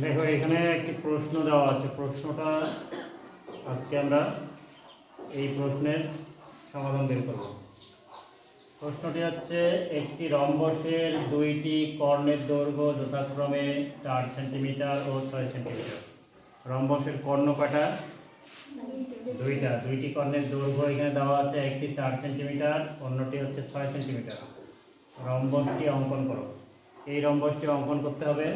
দেখো এখানে একটি প্রশ্ন দেওয়া আছে। প্রশ্নটা আজকে আমরা এই প্রশ্নের সমাধান বের করব। প্রশ্নটি হচ্ছে, একটি রম্বসের দুইটি কর্ণের দৈর্ঘ্য যথাক্রমে চার সেন্টিমিটার ও ছয় সেন্টিমিটার। রম্বসের কর্ণ কাটা দুইটা। দুইটি কর্ণের দৈর্ঘ্য এখানে দেওয়া আছে, একটি চার সেন্টিমিটার, অন্যটি হচ্ছে ছয় সেন্টিমিটার। রম্বসটি অঙ্কন করো। এই রম্বসটি অঙ্কন করতে হবে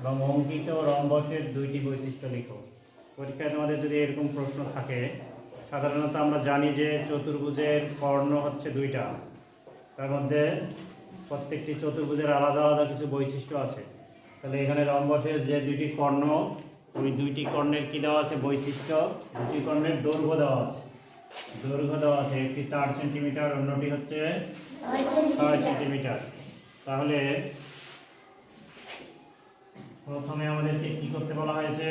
এবং অঙ্কিত রম্বসের দুইটি বৈশিষ্ট্য লিখো। পরীক্ষায় তোমাদের যদি এরকম প্রশ্ন থাকে, সাধারণত আমরা জানি যে চতুর্ভুজের কর্ণ হচ্ছে দুইটা। তার মধ্যে প্রত্যেকটি চতুর্ভুজের আলাদা আলাদা কিছু বৈশিষ্ট্য আছে। তাহলে এখানে রম্বসের যে দুইটি কর্ণ, ওই দুইটি কর্ণের কী দেওয়া আছে? বৈশিষ্ট্য। দুটি কর্ণের দৈর্ঘ্য দেওয়া আছে। দৈর্ঘ্য দেওয়া আছে একটি চার সেন্টিমিটার, অন্যটি হচ্ছে ছয় সেন্টিমিটার। তাহলে প্রথমে আমাদেরকে কি করতে বলা হয়েছে?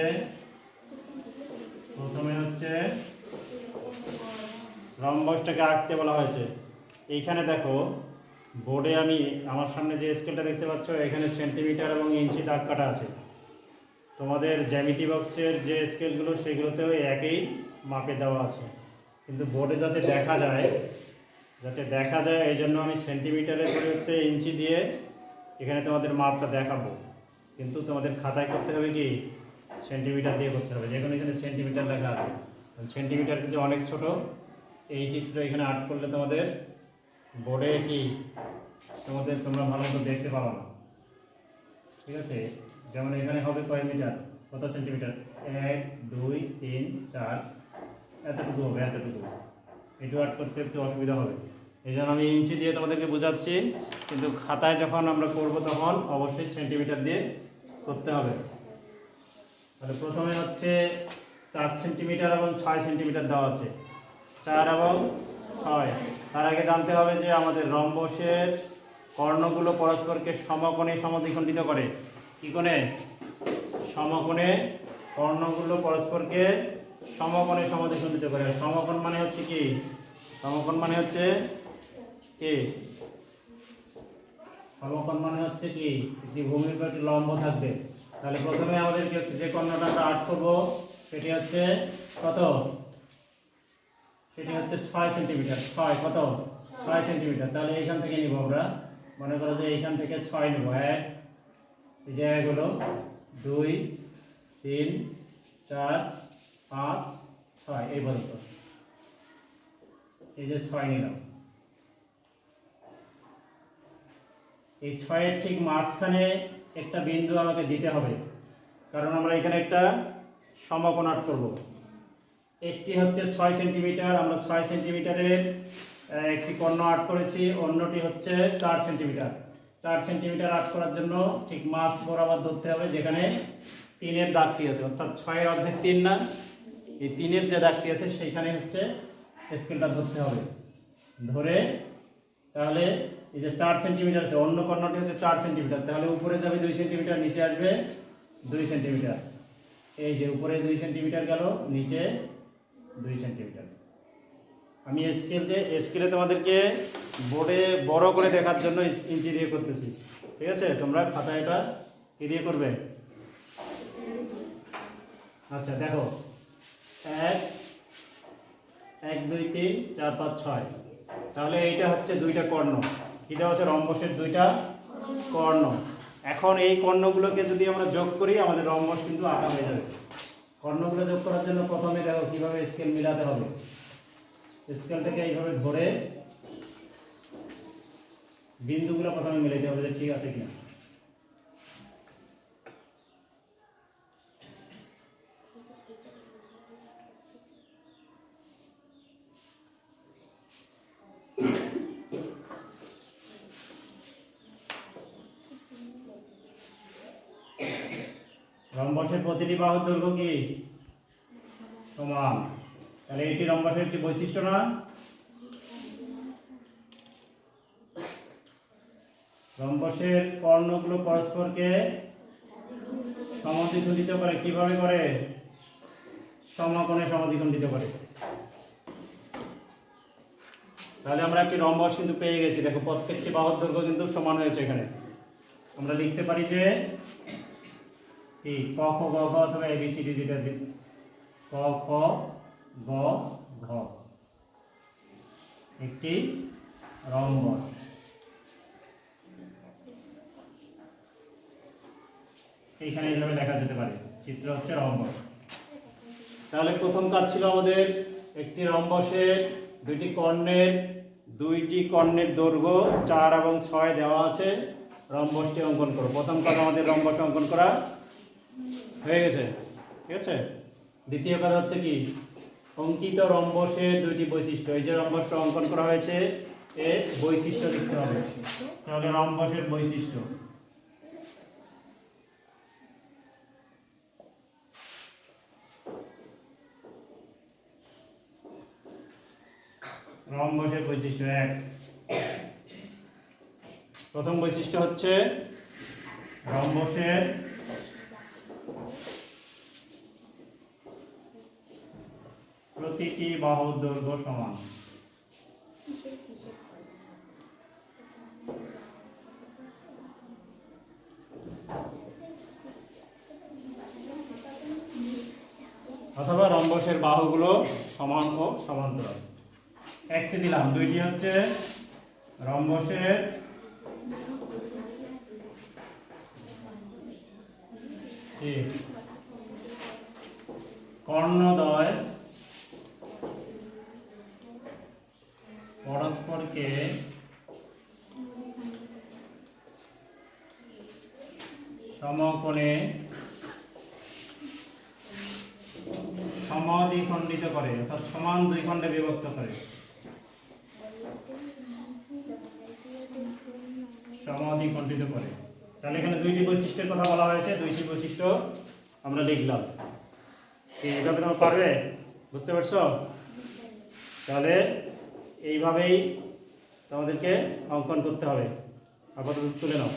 প্রথমে হচ্ছে রম্বসটাকে আঁকতে বলা হয়েছে। এইখানে দেখো, বোর্ডে আমি আমার সামনে যে স্কেলটা দেখতে পাচ্ছ, এখানে সেন্টিমিটার এবং ইঞ্চি দাগ কাটা আছে। তোমাদের জ্যামিতি বক্সের যে স্কেলগুলো, সেগুলোতেও একই মাপে দেওয়া আছে। কিন্তু বোর্ডে যাতে দেখা যায়, যাতে দেখা যায়, এই জন্য আমি সেন্টিমিটারের পরিবর্তে ইঞ্চি দিয়ে এখানে তোমাদের মাপটা দেখাবো। কিন্তু তোমাদের খাতায় করতে হবে কি? সেন্টিমিটার দিয়ে করতে হবে। যেখানে এখানে সেন্টিমিটার লেখা আছে। সেন্টিমিটার কিন্তু অনেক ছোট। এই চিত্র এখানে আর্ট করলে তোমাদের বোর্ডে কি? তোমাদের তোমরা ভালো মতো দেখতে পাবো না। ঠিক আছে? যেমন এখানে হবে কয় মিটার কত সেন্টিমিটার এক, দুই, তিন, চার। এতটুকু হবে, এতটুকু। এটু আর্ট করতে একটু অসুবিধা হবে। এই জন্য আমি ইঞ্চি দিয়ে তোমাদেরকে বোঝাচ্ছি। কিন্তু খাতায় যখন আমরা করব তখন অবশ্যই সেন্টিমিটার দিয়ে করতে হবে। তাহলে প্রথমে হচ্ছে চার সেন্টিমিটার এবং ছয় সেন্টিমিটার দেওয়া আছে। চার এবং ছয়। তার আগে জানতে হবে যে আমাদের রম্বসের কর্ণগুলো পরস্পরকে সমকোণে সমদ্বিখণ্ডিত করে। কি কোণে? সমকোণে কর্ণগুলো পরস্পরকে সমকোণে সমদ্বিখণ্ডিত করে। সমকোণ মানে হচ্ছে কি? সমকোণ মানে হচ্ছে কি? সমকোণ মানে হচ্ছে কি একটি ভূমির উপর একটি লম্ব থাকবে। তাহলে প্রথমে আমাদের যে- কর্ণটা আমরা আর্ট করব, সেটি হচ্ছে কত? সেটি হচ্ছে ছয় সেন্টিমিটার। ছয়, কত? ছয় সেন্টিমিটার। তাহলে এইখান থেকে নিব আমরা। মনে করো যে এইখান থেকে ছয় নেব। এক, এই হলো দুই, তিন, চার, পাঁচ, ছয়, এই পর্যন্ত। এই যে ছয় নিলাম। এই ছয়ের ঠিক মাঝখানে একটা বিন্দু আমাকে দিতে হবে। কারণ আমরা এখানে একটা আট করব। একটি হচ্ছে ছয় সেন্টিমিটার, আমরা ছয় সেন্টিমিটারের একটি কর্ণ আট করেছি, অন্যটি হচ্ছে চার সেন্টিমিটার। চার সেন্টিমিটার আট করার জন্য ঠিক মাছ বরাবর ধরতে হবে, যেখানে তিনের দাগটি আছে। অর্থাৎ ছয়ের অর্ধেক তিন না, এই তিনের যে দাগটি আছে, সেইখানে হচ্ছে স্কেলটা ধরতে হবে। ধরে তাহলে এই যে চার সেন্টিমিটার আছে, অন্য কর্ণটি হচ্ছে চার সেন্টিমিটার তাহলে উপরে যাবে দুই সেন্টিমিটার নিচে আসবে দুই সেন্টিমিটার এই যে উপরে দুই সেন্টিমিটার গেল, নিচে দুই সেন্টিমিটার আমি স্কেল দিয়ে স্কেলে তোমাদেরকে বোর্ডে বড় করে দেখার জন্য ইঞ্চি দিয়ে করতেছি। ঠিক আছে? তোমরা খাতা এটা কি দিয়ে করবে? আচ্ছা দেখো। এক এক, দুই, তিন, চার, পাঁচ, ছয়। তাহলে এইটা হচ্ছে দুইটা কর্ণ। কি দেওয়া আছে? রম্বসের দুইটা কর্ণ। এখন এই কর্ণগুলোকে যদি আমরা যোগ করি, আমাদের রম্বস কিন্তু আঁকা হয়ে যাবে। কর্ণগুলো যোগ করার জন্য প্রথমে দেখো কীভাবে স্কেল মিলাতে হবে। স্কেলটাকে এইভাবে ধরে বিন্দুগুলো প্রথমে মিলাতে হবে যে ঠিক আছে কিনা। রম্বসের প্রতিটি বাহুর দৈর্ঘ্য কি? সমান। তাহলে এটি রম্বসের একটি বৈশিষ্ট্য না? রম্বসের কর্ণগুলো পরস্পরকে সমদ্বিখণ্ডিত করে কীভাবে করে? সমকোণে সমদ্বিখণ্ডিত করে। তাহলে আমরা একটি রম্বস কিন্তু পেয়ে গেছি। দেখো প্রত্যেকটি বাহুর দৈর্ঘ্য কিন্তু সমান হয়েছে এখানে। আমরা লিখতে পারি যে কি? ক, খ, গ, ঘ অথবা এবিসিডি যেটা দি- ক, খ, গ, ঘ। একটি রম্বস এইখানে এইভাবে লেখা যেতে পারে। চিত্র হচ্ছে রম্বস তাহলে প্রথম কাজ ছিল আমাদের একটি রম্বসের দুইটি কর্ণের দুইটি কর্ণের দৈর্ঘ্য চার এবং ছয় দেওয়া আছে। রম্বসটি অঙ্কন করো। প্রথম কাজ আমাদের রম্বস অঙ্কন করা। হয়ে গেছে ঠিক আছে? দ্বিতীয় কাজ হচ্ছে কি? অঙ্কিত রম্বসের দুইটি বৈশিষ্ট্য। এই যে রম্বসটা অঙ্কন করা হয়েছে এর বৈশিষ্ট্য লিখতে হবে। তাহলে রম্বসের বৈশিষ্ট্য। রম্বসের বৈশিষ্ট্য এক। প্রথম বৈশিষ্ট্য হচ্ছে, রম্বসের প্রতিটি বাহুর দৈর্ঘ্য সমান অথবা রম্বসের বাহুগুলো সমান ও সমান্তরাল একটি দিলাম দুইটি হচ্ছে রম্বসের কি? কর্ণদ্বয় পরস্পরকে সমকোণে সমাধিখণ্ডিত করে, অর্থাৎ সমান দুই খণ্ডে বিভক্ত করে। সমাধি খণ্ডিত করে। তাহলে এখানে দুইটি বৈশিষ্ট্যের কথা বলা হয়েছে, দুইটি বৈশিষ্ট্য আমরা লিখলাম। এইভাবে তোমার পারবে? বুঝতে পারছ? তাহলে এইভাবেই তোমাদেরকে অঙ্কন করতে হবে। আপাতত তুলে নাও।